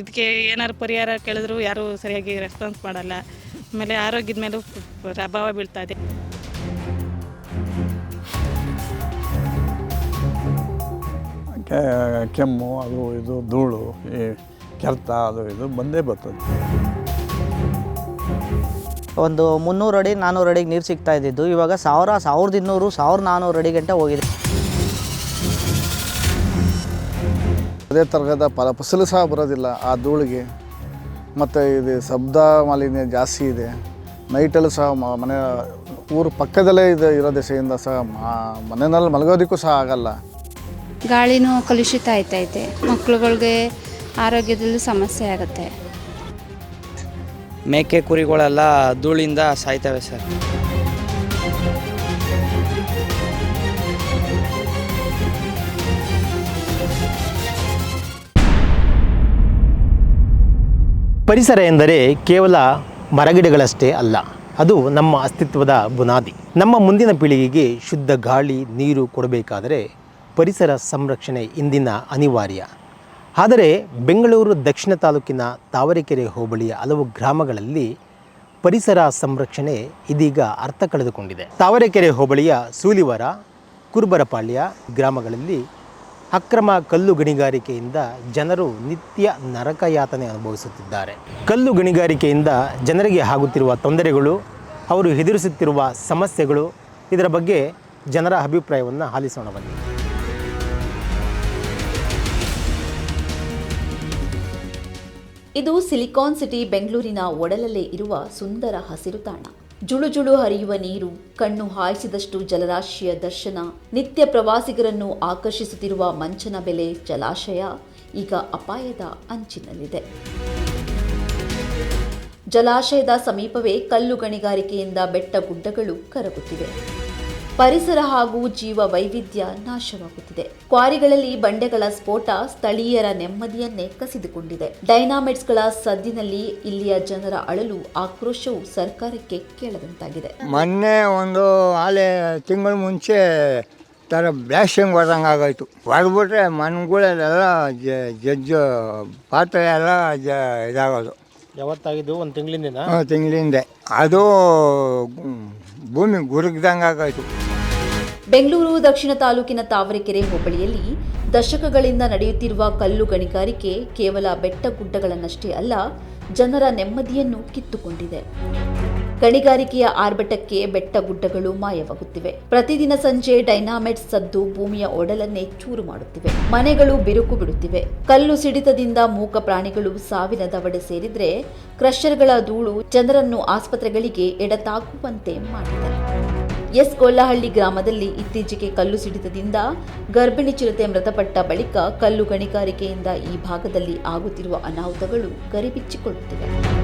ಇದಕ್ಕೆ ಏನಾದ್ರು ಪರಿಹಾರ ಕೇಳಿದ್ರು ಯಾರೂ ಸರಿಯಾಗಿ ರೆಸ್ಪಾನ್ಸ್ ಮಾಡಲ್ಲ. ಆಮೇಲೆ ಆರೋಗ್ಯದ ಮೇಲೂ ಪ್ರಭಾವ ಬೀಳ್ತಾ ಇದೆ. ಕೆಮ್ಮು ಅದು ಇದು ಧೂಳು ಈ ಕೆರೆತ ಅದು ಇದು ಬಂದೇ ಬರ್ತದೆ. ಒಂದು ಮುನ್ನೂರು ಅಡಿ ನಾನ್ನೂರು ಅಡಿಗೆ ನೀರು ಸಿಗ್ತಾ ಇದ್ದಿದ್ದು. ಇವಾಗ ಸಾವಿರ ಸಾವಿರದ ಇನ್ನೂರು ಸಾವಿರದ ನಾನ್ನೂರು ಅಡಿ ಗಂಟೆ ಹೋಗಿದೆ. ಅದೇ ಥರದ ಫಲ ಫಸಲು ಸಹ ಬರೋದಿಲ್ಲ ಆ ಧೂಳಿಗೆ. ಮತ್ತು ಇದು ಶಬ್ದ ಮಾಲಿನ್ಯ ಜಾಸ್ತಿ ಇದೆ. ನೈಟಲ್ಲೂ ಸಹ ಮ- ಮನೆ ಊರು ಪಕ್ಕದಲ್ಲೇ ಇದೆ ಇರೋ ದೆಸೆಯಿಂದ ಸಹ ಮನೆಯಲ್ಲಿ ಮಲಗೋದಕ್ಕೂ ಸಹ ಆಗಲ್ಲ. ಗಾಳಿನೂ ಕಲುಷಿತ ಆಯ್ತೈತೆ ಮಕ್ಳುಗಳ್ಗೆ ಆರೋಗ್ಯದಲ್ಲೂ ಸಮಸ್ಯೆ ಆಗುತ್ತೆ. ಮೇಕೆ ಕುರಿಗಳೆಲ್ಲ ಧೂಳಿಂದ ಸಾಯ್ತವೆ ಸರ್. ಪರಿಸರ ಎಂದರೆ ಕೇವಲ ಮರಗಿಡಗಳಷ್ಟೇ ಅಲ್ಲ, ಅದು ನಮ್ಮ ಅಸ್ತಿತ್ವದ ಬುನಾದಿ. ನಮ್ಮ ಮುಂದಿನ ಪೀಳಿಗೆಗೆ ಶುದ್ಧ ಗಾಳಿ, ನೀರು ಕೊಡಬೇಕಾದರೆ ಪರಿಸರ ಸಂರಕ್ಷಣೆ ಇಂದಿನ ಅನಿವಾರ್ಯ. ಆದರೆ ಬೆಂಗಳೂರು ದಕ್ಷಿಣ ತಾಲೂಕಿನ ತಾವರೆಕೆರೆ ಹೋಬಳಿಯ ಹಲವು ಗ್ರಾಮಗಳಲ್ಲಿ ಪರಿಸರ ಸಂರಕ್ಷಣೆ ಇದೀಗ ಅರ್ಥ ಕಳೆದುಕೊಂಡಿದೆ. ತಾವರೆಕೆರೆ ಹೋಬಳಿಯ ಸೂಲಿವರ, ಕುರುಬರಪಾಳ್ಯ ಗ್ರಾಮಗಳಲ್ಲಿ ಅಕ್ರಮ ಕಲ್ಲು ಗಣಿಗಾರಿಕೆಯಿಂದ ಜನರು ನಿತ್ಯ ನರಕಯಾತನೆ ಅನುಭವಿಸುತ್ತಿದ್ದಾರೆ. ಕಲ್ಲು ಗಣಿಗಾರಿಕೆಯಿಂದ ಜನರಿಗೆ ಆಗುತ್ತಿರುವ ತೊಂದರೆಗಳು, ಅವರು ಎದುರಿಸುತ್ತಿರುವ ಸಮಸ್ಯೆಗಳು, ಇದರ ಬಗ್ಗೆ ಜನರ ಅಭಿಪ್ರಾಯವನ್ನು ಆಲಿಸೋಣ ಬನ್ನಿ. ಇದು ಸಿಲಿಕಾನ್ ಸಿಟಿ ಬೆಂಗಳೂರಿನ ಒಡಲಲ್ಲೇ ಇರುವ ಸುಂದರ ಹಸಿರು ತಾಣ. ಜುಳು ಜುಳು ಹರಿಯುವ ನೀರು, ಕಣ್ಣು ಹಾಯಿಸಿದಷ್ಟು ಜಲರಾಶಿಯ ದರ್ಶನ, ನಿತ್ಯ ಪ್ರವಾಸಿಗರನ್ನು ಆಕರ್ಷಿಸುತ್ತಿರುವ ಮಂಚನ ಬೆಲೆ ಜಲಾಶಯ, ಈಗ ಅಪಾಯದ ಅಂಚಿನಲ್ಲಿದೆ. ಜಲಾಶಯದ ಸಮೀಪವೇ ಕಲ್ಲು ಗಣಿಗಾರಿಕೆಯಿಂದ ಬೆಟ್ಟ ಗುಡ್ಡಗಳು ಕರಗುತ್ತಿವೆ. ಪರಿಸರ ಹಾಗೂ ಜೀವ ವೈವಿಧ್ಯ ನಾಶವಾಗುತ್ತಿದೆ. ಕ್ವಾರಿಗಳಲ್ಲಿ ಬಂಡೆಗಳ ಸ್ಫೋಟ ಸ್ಥಳೀಯರ ನೆಮ್ಮದಿಯನ್ನೇ ಕಸಿದುಕೊಂಡಿದೆ. ಡೈನಾಮಿಟ್ಸ್ಗಳ ಸದ್ದಿನಲ್ಲಿ ಇಲ್ಲಿಯ ಜನರ ಅಳಲು ಆಕ್ರೋಶವು ಸರ್ಕಾರಕ್ಕೆ ಕೇಳದಂತಾಗಿದೆ. ಮೊನ್ನೆ ಒಂದು ಆಲೆ ತಿಂಗಳ ಮುಂಚೆ ಥರ ಬ್ಲಾಸ್ಟಿಂಗ್ ಹೊಡೆದಂಗೆ ಆಗೋಯ್ತು. ಹೊಡೆದ್ಬಿಟ್ರೆ ಮನ್ಗಳೆಲ್ಲ ಜಜ್ಜು ಪಾತ್ರೆ ಎಲ್ಲ ಜ ಇದಾಗೋದು. ಯಾವತ್ತಾಗಿದ್ದು? ಒಂದು ತಿಂಗಳಿಂದ ತಿಂಗಳಿಂದೆ. ಅದು ಭೂಮಿ ಗುರುಗ್ದಂಗೆ ಬೆಂಗಳೂರು ದಕ್ಷಿಣ ತಾಲೂಕಿನ ತಾವರೆಕೆರೆ ಹೋಬಳಿಯಲ್ಲಿ ದಶಕಗಳಿಂದ ನಡೆಯುತ್ತಿರುವ ಕಲ್ಲು ಗಣಿಗಾರಿಕೆ ಕೇವಲ ಬೆಟ್ಟ ಗುಡ್ಡಗಳನ್ನಷ್ಟೇ ಅಲ್ಲ, ಜನರ ನೆಮ್ಮದಿಯನ್ನು ಕಿತ್ತುಕೊಂಡಿದೆ. ಗಣಿಗಾರಿಕೆಯ ಆರ್ಭಟಕ್ಕೆ ಬೆಟ್ಟ ಗುಡ್ಡಗಳು ಮಾಯವಾಗುತ್ತಿವೆ. ಪ್ರತಿದಿನ ಸಂಜೆ ಡೈನಾಮೈಟ್ಸ್ ಸದ್ದು ಭೂಮಿಯ ಒಡಲನ್ನೇ ಚೂರು ಮಾಡುತ್ತಿವೆ. ಮನೆಗಳು ಬಿರುಕು ಬಿಡುತ್ತಿವೆ. ಕಲ್ಲು ಸಿಡಿತದಿಂದ ಮೂಕ ಪ್ರಾಣಿಗಳು ಸಾವಿನ ದವಡೆ ಸೇರಿದ್ರೆ ಕ್ರಷರ್ಗಳ ಧೂಳು ಜನರನ್ನು ಆಸ್ಪತ್ರೆಗಳಿಗೆ ಎಡತಾಕುವಂತೆ ಮಾಡಿದೆ. ಎಸ್ ಗೊಲ್ಲಹಳ್ಳಿ ಗ್ರಾಮದಲ್ಲಿ ಇತ್ತೀಚೆಗೆ ಕಲ್ಲು ಸಿಡಿತದಿಂದ ಗರ್ಭಿಣಿ ಚಿರತೆ ಮೃತಪಟ್ಟ ಬಳಿಕ ಕಲ್ಲು ಗಣಿಗಾರಿಕೆಯಿಂದ ಈ ಭಾಗದಲ್ಲಿ ಆಗುತ್ತಿರುವ ಅನಾಹುತಗಳು ಗರಿಬಿಚ್ಚಿಕೊಳ್ಳುತ್ತಿವೆ.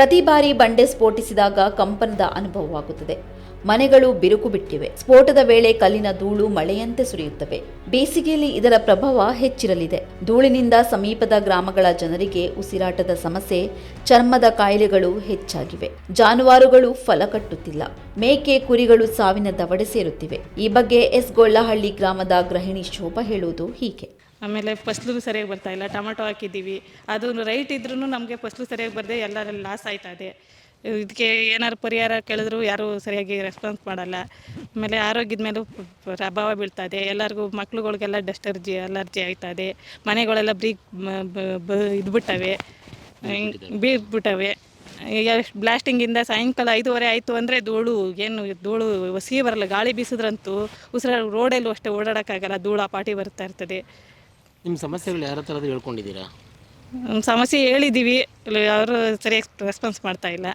ಪ್ರತಿ ಬಾರಿ ಬಂಡೆ ಸ್ಫೋಟಿಸಿದಾಗ ಕಂಪನದ ಅನುಭವವಾಗುತ್ತದೆ. ಮನೆಗಳು ಬಿರುಕು ಬಿಟ್ಟಿವೆ. ಸ್ಫೋಟದ ವೇಳೆ ಕಲ್ಲಿನ ಧೂಳು ಮಳೆಯಂತೆ ಸುರಿಯುತ್ತವೆ. ಬೇಸಿಗೆಯಲ್ಲಿ ಇದರ ಪ್ರಭಾವ ಹೆಚ್ಚಿರಲಿದೆ. ಧೂಳಿನಿಂದ ಸಮೀಪದ ಗ್ರಾಮಗಳ ಜನರಿಗೆ ಉಸಿರಾಟದ ಸಮಸ್ಯೆ, ಚರ್ಮದ ಕಾಯಿಲೆಗಳು ಹೆಚ್ಚಾಗಿವೆ. ಜಾನುವಾರುಗಳು ಫಲ ಕಟ್ಟುತ್ತಿಲ್ಲ. ಮೇಕೆ, ಕುರಿಗಳು ಸಾವಿನ ದವಡೆ ಸೇರುತ್ತಿವೆ. ಈ ಬಗ್ಗೆ ಎಸ್. ಗೊಳ್ಳಹಳ್ಳಿ ಗ್ರಾಮದ ಗೃಹಿಣಿ ಶೋಭಾ ಹೇಳುವುದು ಹೀಗೆ. ಆಮೇಲೆ ಫಸ್ಲು ಸರಿಯಾಗಿ ಬರ್ತಾ ಇಲ್ಲ. ಟೊಮೆಟೊ ಹಾಕಿದ್ದೀವಿ. ಅದು ರೈಟ್ ಇದ್ರೂ ನಮಗೆ ಫಸ್ಲು ಸರಿಯಾಗಿ ಬರದೆ ಎಲ್ಲರಲ್ಲಿ ಲಾಸ್ ಆಯ್ತಾ ಇದೆ ಇದಕ್ಕೆ ಏನಾರು ಪರಿಹಾರ ಕೇಳಿದ್ರು ಯಾರೂ ಸರಿಯಾಗಿ ರೆಸ್ಪಾನ್ಸ್ ಮಾಡಲ್ಲ. ಆಮೇಲೆ ಆರೋಗ್ಯದ ಮೇಲೂ ಪ್ರಭಾವ ಬೀಳ್ತಾ ಇದೆ ಎಲ್ಲರಿಗೂ ಮಕ್ಳುಗಳಿಗೆಲ್ಲ ಡಸ್ಟ್ ಅರ್ಜಿ ಅಲರ್ಜಿ ಆಯ್ತದೆ. ಇದೆ ಮನೆಗಳೆಲ್ಲ ಬ್ರೀಕ್ ಇದ್ಬಿಟ್ಟವೆ. ಬೀರ್ಬಿಟ್ಟವೆ ಎಷ್ಟು ಬ್ಲಾಸ್ಟಿಂಗಿಂದ ಸಾಯಂಕಾಲ ಐದುವರೆ ಆಯಿತು ಅಂದರೆ ಧೂಳು ಏನು ಧೂಳು ಹಸಿ ಬರಲ್ಲ. ಗಾಳಿ ಬೀಸಿದ್ರಂತೂ ಉಸಿರ ರೋಡಲ್ಲೂ ಅಷ್ಟೇ ಓಡಾಡೋಕ್ಕಾಗಲ್ಲ. ಧೂಳು ಆ ಪಾಟಿ ಬರ್ತಾ ಇರ್ತದೆ. ನಿಮ್ಮ ಸಮಸ್ಯೆಗಳು ಯಾರ ಥರದ್ದು ಹೇಳ್ಕೊಂಡಿದ್ದೀರಾ? ಸಮಸ್ಯೆ ಹೇಳಿದ್ದೀವಿ. ಅವರು ಸರಿಯಾಗಿ ರೆಸ್ಪಾನ್ಸ್ ಮಾಡ್ತಾ ಇಲ್ಲ.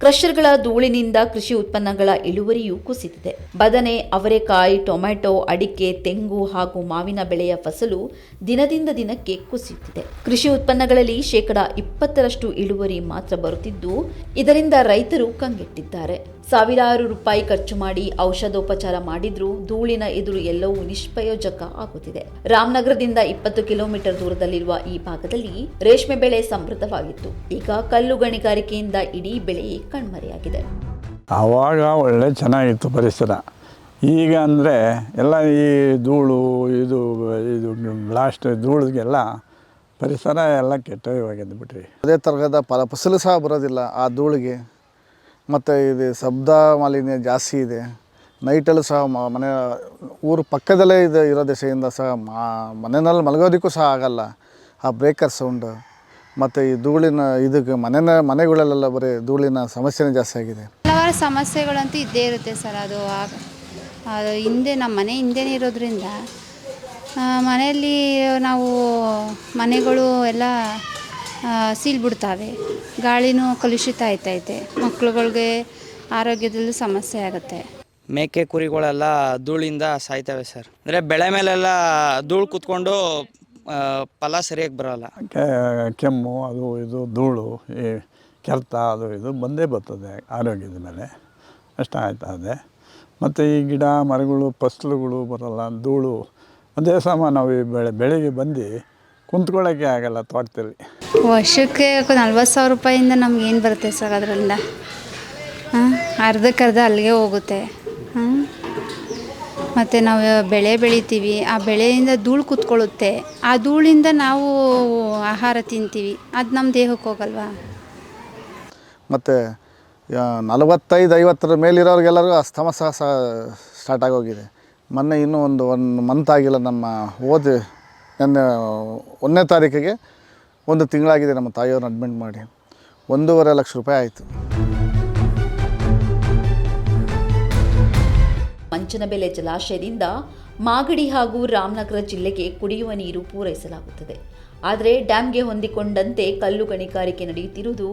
ಕ್ರಷರ್ಗಳ ಧೂಳಿನಿಂದ ಕೃಷಿ ಉತ್ಪನ್ನಗಳ ಇಳುವರಿಯೂ ಕುಸಿದಿದೆ. ಬದನೆ, ಅವರೆಕಾಯಿ ಟೊಮೆಟೊ ಅಡಿಕೆ, ತೆಂಗು ಹಾಗೂ ಮಾವಿನ ಬೆಳೆಯ ಫಸಲು ದಿನದಿಂದ ದಿನಕ್ಕೆ ಕುಸಿಯುತ್ತಿದೆ. ಕೃಷಿ ಉತ್ಪನ್ನಗಳಲ್ಲಿ ಶೇಕಡಾ ಇಪ್ಪತ್ತರಷ್ಟು ಇಳುವರಿ ಮಾತ್ರ ಬರುತ್ತಿದ್ದು, ಇದರಿಂದ ರೈತರು ಕಂಗೆಟ್ಟಿದ್ದಾರೆ. ಸಾವಿರಾರು ರೂಪಾಯಿ ಖರ್ಚು ಮಾಡಿ ಔಷಧೋಪಚಾರ ಮಾಡಿದ್ರೂ ಧೂಳಿನ ಎದುರು ಎಲ್ಲವೂ ನಿಷ್ಪ್ರಯೋಜಕ ಆಗುತ್ತಿದೆ. ರಾಮನಗರದಿಂದ ಇಪ್ಪತ್ತು ಕಿಲೋಮೀಟರ್ ದೂರದಲ್ಲಿರುವ ಈ ಭಾಗದಲ್ಲಿ ರೇಷ್ಮೆ ಬೆಳೆ ಸಮೃದ್ಧವಾಗಿತ್ತು. ಈಗ ಕಲ್ಲು ಗಣಿಗಾರಿಕೆಯಿಂದ ಇಡೀ ಬೆಳೆ ಕಣ್ಮರೆಯಾಗಿದೆ. ಆವಾಗ ಒಳ್ಳೆ ಚೆನ್ನಾಗಿತ್ತು ಪರಿಸರ. ಈಗ ಅಂದರೆ ಎಲ್ಲ ಈ ಧೂಳು ಇದು ಇದು ಬ್ಲಾಸ್ಟ್ ಧೂಳಿಗೆಲ್ಲ ಪರಿಸರ ಎಲ್ಲ ಕೆಟ್ಟೋಗಿದೆ ಬಿಟ್ರಿ. ಅದೇ ಥರದ ಫಲ ಫಸಲು ಸಹ ಬರೋದಿಲ್ಲ ಆ ಧೂಳಿಗೆ. ಮತ್ತು ಇದು ಶಬ್ದ ಮಾಲಿನ್ಯ ಜಾಸ್ತಿ ಇದೆ. ನೈಟಲ್ಲೂ ಸಹ ಮನೆ, ಊರು ಪಕ್ಕದಲ್ಲೇ ಇದು, ಇರೋ ದೆಸೆಯಿಂದ ಸಹ ಮನೆಯಲ್ಲಿ ಮಲಗೋದಕ್ಕೂ ಸಹ ಆಗೋಲ್ಲ ಆ ಬ್ರೇಕರ್ ಸೌಂಡು. ಮತ್ತು ಈ ಧೂಳಿನ, ಇದಕ್ಕೆ ಮನೆನ, ಮನೆಗಳಲ್ಲೆಲ್ಲ ಬರೀ ಧೂಳಿನ ಸಮಸ್ಯೆನೇ ಜಾಸ್ತಿ ಆಗಿದೆ. ಹಲವಾರು ಸಮಸ್ಯೆಗಳಂತೂ ಇದ್ದೇ ಇರುತ್ತೆ ಸರ್ ಅದು ಅದು ಹಿಂದೆ, ನಮ್ಮ ಮನೆ ಹಿಂದೆನೇ ಇರೋದ್ರಿಂದ ಮನೆಯಲ್ಲಿ ನಾವು ಮನೆಗಳು ಎಲ್ಲ ಆ, ಸೀಲ್ ಬಿಡ್ತಾವೆ ಗಾಳಿನೂ ಕಲುಷಿತ ಆಯ್ತೈತೆ. ಮಕ್ಳುಗಳ್ಗೆ ಆರೋಗ್ಯದಲ್ಲೂ ಸಮಸ್ಯೆ ಆಗುತ್ತೆ. ಮೇಕೆ ಕುರಿಗಳೆಲ್ಲ ಧೂಳಿಂದ ಸಾಯ್ತವೆ ಸರ್. ಅಂದರೆ ಬೆಳೆ ಮೇಲೆಲ್ಲ ಧೂಳು ಕುತ್ಕೊಂಡು ಫಲ ಸರಿಯಾಗಿ ಬರೋಲ್ಲ. ಕೆಮ್ಮು ಅದು ಇದು ಧೂಳು ಈ ಕೆರೆತ ಅದು ಇದು ಬಂದೇ ಬರ್ತದೆ ಆರೋಗ್ಯದ ಮೇಲೆ. ಅಷ್ಟ ಆಯ್ತಾ ಇದೆ ಮತ್ತು ಈ ಗಿಡ ಮರಗಳು ಫಸ್ಲುಗಳು ಬರೋಲ್ಲ ಧೂಳು. ಅದೇ ಸಮ ನಾವು ಈ ಬೆಳೆ ಬೆಳೆಗೆ ಬಂದು ಕುಂತ್ಕೊಳ್ಳೋಕ್ಕೆ ಆಗಲ್ಲ ತೋಟದಲ್ಲಿ. ವರ್ಷಕ್ಕೆ ನಲ್ವತ್ತು ಸಾವಿರ ರೂಪಾಯಿಂದ ನಮ್ಗೆ ಏನು ಬರುತ್ತೆ ಸರ್ ಅದರಿಂದ ಹಾಂ ಅರ್ಧಕ್ಕರ್ಧ ಅಲ್ಲಿಗೆ ಹೋಗುತ್ತೆ. ಹಾಂ ಮತ್ತು ನಾವು ಬೆಳೆ ಬೆಳಿತೀವಿ. ಆ ಬೆಳೆಯಿಂದ ಧೂಳು ಕೂತ್ಕೊಳ್ಳುತ್ತೆ. ಆ ಧೂಳಿಂದ ನಾವು ಆಹಾರ ತಿಂತೀವಿ. ಅದು ನಮ್ಮ ದೇಹಕ್ಕೆ ಹೋಗಲ್ವಾ? ಮತ್ತು ನಲವತ್ತೈದು ಐವತ್ತರ ಮೇಲಿರೋರಿಗೆಲ್ಲರಿಗೂ ಅಸ್ತಮ ಸಹ ಸ್ಟಾರ್ಟ್ ಆಗೋಗಿದೆ. ಮೊನ್ನೆ ಇನ್ನೂ ಒಂದು ಒನ್ ಮಂತ್ ಆಗಿಲ್ಲ ನಮ್ಮ ಹೋದ ನನ್ನ ಒಂದನೇ ತಾರೀಕಿಗೆ ಒಂದು ತಿಂಗಳಾಗಿದೆ ನಮ್ಮ ತಾಯಿಯವ್ರನ್ನ ಅಡ್ಮಿಟ್ ಮಾಡಿ. ಒಂದೂವರೆ ಲಕ್ಷ ರೂಪಾಯಿ ಆಯಿತು. ಮಂಚನಬೆಲೆ ಜಲಾಶಯದಿಂದ ಮಾಗಡಿ ಹಾಗೂ ರಾಮನಗರ ಜಿಲ್ಲೆಗೆ ಕುಡಿಯುವ ನೀರು ಪೂರೈಸಲಾಗುತ್ತದೆ. ಆದರೆ ಡ್ಯಾಂಗೆ ಹೊಂದಿಕೊಂಡಂತೆ ಕಲ್ಲು ಗಣಿಗಾರಿಕೆ ನಡೆಯುತ್ತಿರುವುದು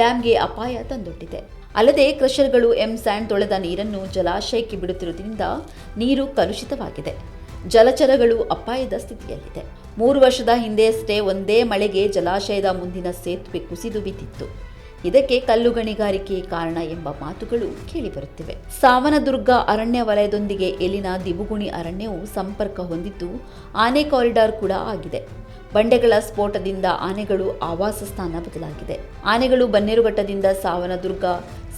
ಡ್ಯಾಂಗೆ ಅಪಾಯ ತಂದೊಡ್ಡಿದೆ. ಅಲ್ಲದೆ ಕ್ರಷರ್ಗಳು ಎಂ ಸ್ಯಾಂಡ್ ತೊಳೆದ ನೀರನ್ನು ಜಲಾಶಯಕ್ಕೆ ಬಿಡುತ್ತಿರುವುದರಿಂದ ನೀರು ಕಲುಷಿತವಾಗಿದೆ. ಜಲಚರಗಳು ಅಪಾಯದ ಸ್ಥಿತಿಯಲ್ಲಿದೆ. ಮೂರು ವರ್ಷದ ಹಿಂದೆಯಷ್ಟೇ ಒಂದೇ ಮಳೆಗೆ ಜಲಾಶಯದ ಮುಂದಿನ ಸೇತುವೆ ಕುಸಿದು ಬಿದ್ದಿತ್ತು. ಇದಕ್ಕೆ ಕಲ್ಲು ಗಣಿಗಾರಿಕೆ ಕಾರಣ ಎಂಬ ಮಾತುಗಳು ಕೇಳಿಬರುತ್ತಿವೆ ಸಾವನದುರ್ಗ ಅರಣ್ಯ ವಲಯದೊಂದಿಗೆ ಇಲ್ಲಿನ ದಿಬುಗುಣಿ ಅರಣ್ಯವು ಸಂಪರ್ಕ ಹೊಂದಿದ್ದು ಆನೆ ಕಾರಿಡಾರ್ ಕೂಡ ಆಗಿದೆ. ಬಂಡೆಗಳ ಸ್ಫೋಟದಿಂದ ಆನೆಗಳು ಆವಾಸ ಸ್ಥಾನ ಬದಲಾಗಿದೆ. ಆನೆಗಳು ಬನ್ನೇರುಘಟ್ಟದಿಂದ ಸಾವನದುರ್ಗ,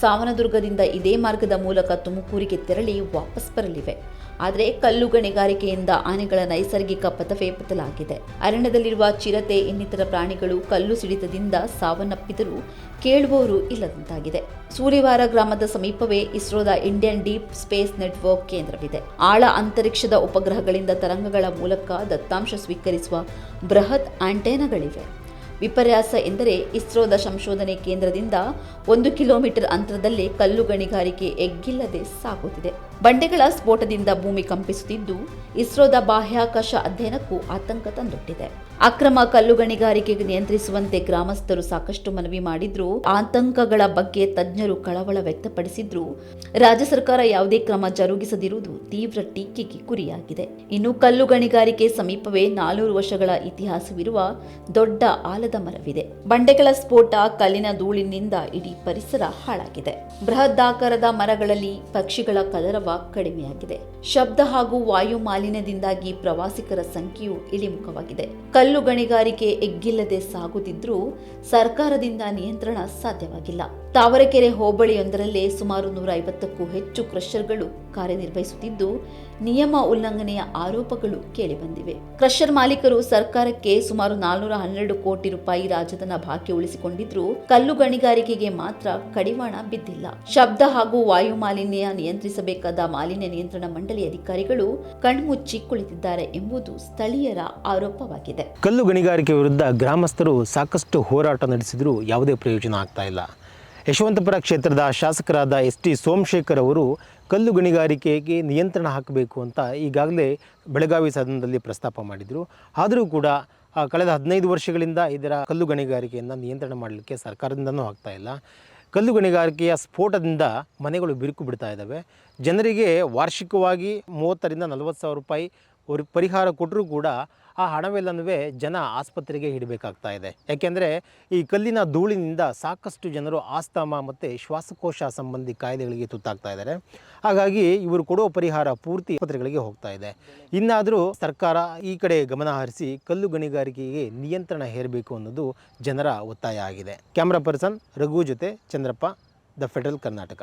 ಸಾವನದುರ್ಗದಿಂದ ಇದೇ ಮಾರ್ಗದ ಮೂಲಕ ತುಮಕೂರಿಗೆ ತೆರಳಿ ವಾಪಸ್ ಬರಲಿವೆ. ಆದರೆ ಕಲ್ಲು ಗಣಿಗಾರಿಕೆಯಿಂದ ಆನೆಗಳ ನೈಸರ್ಗಿಕ ಪಥವೇ ಬದಲಾಗಿದೆ ಅರಣ್ಯದಲ್ಲಿರುವ ಚಿರತೆ, ಇನ್ನಿತರ ಪ್ರಾಣಿಗಳು ಕಲ್ಲು ಸಿಡಿತದಿಂದ ಸಾವನ್ನಪ್ಪಿದರೂ ಕೇಳುವವರು ಇಲ್ಲದಂತಾಗಿದೆ. ಸೂರ್ಯವಾರ ಗ್ರಾಮದ ಸಮೀಪವೇ ಇಸ್ರೋದ ಇಂಡಿಯನ್ ಡೀಪ್ ಸ್ಪೇಸ್ ನೆಟ್ವರ್ಕ್ ಕೇಂದ್ರವಿದೆ. ಆಳ ಅಂತರಿಕ್ಷದ ಉಪಗ್ರಹಗಳಿಂದ ತರಂಗಗಳ ಮೂಲಕ ದತ್ತಾಂಶ ಸ್ವೀಕರಿಸುವ ಬೃಹತ್ ಆಂಟೆನಾಗಳಿವೆ ವಿಪರ್ಯಾಸ ಎಂದರೆ ಇಸ್ರೋದ ಸಂಶೋಧನೆ ಕೇಂದ್ರದಿಂದ ಒಂದು ಕಿಲೋಮೀಟರ್ ಅಂತರದಲ್ಲಿ ಕಲ್ಲು ಗಣಿಗಾರಿಕೆ ಎಗ್ಗಿಲ್ಲದೆ ಸಾಗುತ್ತಿದೆ. ಬಂಡೆಗಳ ಸ್ಫೋಟದಿಂದ ಭೂಮಿ ಕಂಪಿಸುತ್ತಿದ್ದು, ಇಸ್ರೋದ ಬಾಹ್ಯಾಕಾಶ ಅಧ್ಯಯನಕ್ಕೂ ಆತಂಕ ತಂದೊಟ್ಟಿದೆ. ಅಕ್ರಮ ಕಲ್ಲು ಗಣಿಗಾರಿಕೆಗೆ ನಿಯಂತ್ರಿಸುವಂತೆ ಗ್ರಾಮಸ್ಥರು ಸಾಕಷ್ಟು ಮನವಿ ಮಾಡಿದ್ರು, ಆತಂಕಗಳ ಬಗ್ಗೆ ತಜ್ಞರು ಕಳವಳ ವ್ಯಕ್ತಪಡಿಸಿದ್ರು, ರಾಜ್ಯ ಸರ್ಕಾರ ಯಾವುದೇ ಕ್ರಮ ಜರುಗಿಸದಿರುವುದು ತೀವ್ರ ಟೀಕೆಗೆ ಗುರಿಯಾಗಿದೆ. ಇನ್ನು ಕಲ್ಲು ಗಣಿಗಾರಿಕೆ ಸಮೀಪವೇ ನಾನೂರು ವರ್ಷಗಳ ಇತಿಹಾಸವಿರುವ ದೊಡ್ಡ ಆಲದ ಮರವಿದೆ. ಬಂಡೆಗಳ ಸ್ಫೋಟ ಕಲ್ಲಿನ ಧೂಳಿನಿಂದ ಇಡೀ ಪರಿಸರ ಹಾಳಾಗಿದೆ. ಬೃಹದಾಕಾರದ ಮರಗಳಲ್ಲಿ ಪಕ್ಷಿಗಳ ಕಲರವ ಕಡಿಮೆಯಾಗಿದೆ. ಶಬ್ದ ಹಾಗೂ ವಾಯು ಮಾಲಿನ್ಯದಿಂದಾಗಿ ಪ್ರವಾಸಿಗರ ಸಂಖ್ಯೆಯು ಇಳಿಮುಖವಾಗಿದೆ. ಕಲ್ಲು ಗಣಿಗಾರಿಕೆ ಎಗ್ಗಿಲ್ಲದೆ ಸಾಗುತ್ತಿದ್ರೂ ಸರ್ಕಾರದಿಂದ ನಿಯಂತ್ರಣ ಸಾಧ್ಯವಾಗಿಲ್ಲ. ತಾವರೆಕೆರೆ ಹೋಬಳಿಯೊಂದರಲ್ಲೇ ಸುಮಾರು ನೂರ ಐವತ್ತಕ್ಕೂ ಹೆಚ್ಚು ಕ್ರಷರ್ಗಳು ಕಾರ್ಯನಿರ್ವಹಿಸುತ್ತಿದ್ದು, ನಿಯಮ ಉಲ್ಲಂಘನೆಯ ಆರೋಪಗಳು ಕೇಳಿಬಂದಿವೆ. ಕ್ರಷರ್ ಮಾಲೀಕರು ಸರ್ಕಾರಕ್ಕೆ ಸುಮಾರು ನಾಲ್ನೂರ ಹನ್ನೆರಡು ಕೋಟಿ ರೂಪಾಯಿ ರಾಜಧನ ಬಾಕಿ ಉಳಿಸಿಕೊಂಡಿದ್ರು, ಕಲ್ಲು ಗಣಿಗಾರಿಕೆಗೆ ಮಾತ್ರ ಕಡಿವಾಣ ಬಿದ್ದಿಲ್ಲ. ಶಬ್ದ ಹಾಗೂ ವಾಯು ಮಾಲಿನ್ಯ ನಿಯಂತ್ರಿಸಬೇಕಾದ ಮಾಲಿನ್ಯ ನಿಯಂತ್ರಣ ಮಂಡಳಿ ಅಧಿಕಾರಿಗಳು ಕಣ್ಮುಚ್ಚಿ ಕುಳಿತಿದ್ದಾರೆ ಎಂಬುದು ಸ್ಥಳೀಯರ ಆರೋಪವಾಗಿದೆ. ಕಲ್ಲು ಗಣಿಗಾರಿಕೆ ವಿರುದ್ಧ ಗ್ರಾಮಸ್ಥರು ಸಾಕಷ್ಟು ಹೋರಾಟ ನಡೆಸಿದರೂ ಯಾವುದೇ ಪ್ರಯೋಜನ ಆಗ್ತಾ ಇಲ್ಲ. ಯಶವಂತಪುರ ಕ್ಷೇತ್ರದ ಶಾಸಕರಾದ ಎಸ್ ಟಿ ಸೋಮಶೇಖರ್ ಅವರು ಕಲ್ಲು ಗಣಿಗಾರಿಕೆಗೆ ನಿಯಂತ್ರಣ ಹಾಕಬೇಕು ಅಂತ ಈಗಾಗಲೇ ಬೆಳಗಾವಿ ಸದನದಲ್ಲಿ ಪ್ರಸ್ತಾಪ ಮಾಡಿದರು. ಆದರೂ ಕೂಡ ಕಳೆದ ಹದಿನೈದು ವರ್ಷಗಳಿಂದ ಇದರ ಕಲ್ಲು ಗಣಿಗಾರಿಕೆಯನ್ನು ನಿಯಂತ್ರಣ ಮಾಡಲಿಕ್ಕೆ ಸರ್ಕಾರದಿಂದನೂ ಆಗ್ತಾ ಇಲ್ಲ. ಕಲ್ಲು ಗಣಿಗಾರಿಕೆಯ ಸ್ಫೋಟದಿಂದ ಮನೆಗಳು ಬಿರುಕು ಬಿಡ್ತಾ ಇದ್ದಾವೆ. ಜನರಿಗೆ ವಾರ್ಷಿಕವಾಗಿ ಮೂವತ್ತರಿಂದ ನಲವತ್ತು ಸಾವಿರ ರೂಪಾಯಿ ಪರಿಹಾರ ಕೊಟ್ಟರೂ ಕೂಡ ಆ ಹಣವೆಲ್ಲನೂ ಜನ ಆಸ್ಪತ್ರೆಗೆ ಇಡಬೇಕಾಗ್ತಾ ಇದೆ. ಯಾಕೆಂದರೆ ಈ ಕಲ್ಲಿನ ಧೂಳಿನಿಂದ ಸಾಕಷ್ಟು ಜನರು ಆಸ್ತಮ ಮತ್ತು ಶ್ವಾಸಕೋಶ ಸಂಬಂಧಿ ಕಾಯಿಲೆಗಳಿಗೆ ತುತ್ತಾಗ್ತಾ ಇದ್ದಾರೆ. ಹಾಗಾಗಿ ಇವರು ಕೊಡುವ ಪರಿಹಾರ ಪೂರ್ತಿ ಆಸ್ಪತ್ರೆಗಳಿಗೆ ಹೋಗ್ತಾ ಇದೆ. ಇನ್ನಾದರೂ ಸರ್ಕಾರ ಈ ಕಡೆ ಗಮನ ಹರಿಸಿ ಕಲ್ಲು ಗಣಿಗಾರಿಕೆಗೆ ನಿಯಂತ್ರಣ ಹೇರಬೇಕು ಅನ್ನೋದು ಜನರ ಒತ್ತಾಯ ಆಗಿದೆ. ಕ್ಯಾಮ್ರಾ ಪರ್ಸನ್ ರಘು ಜೊತೆ ಚಂದ್ರಪ್ಪ, ದ ಫೆಡರಲ್ ಕರ್ನಾಟಕ.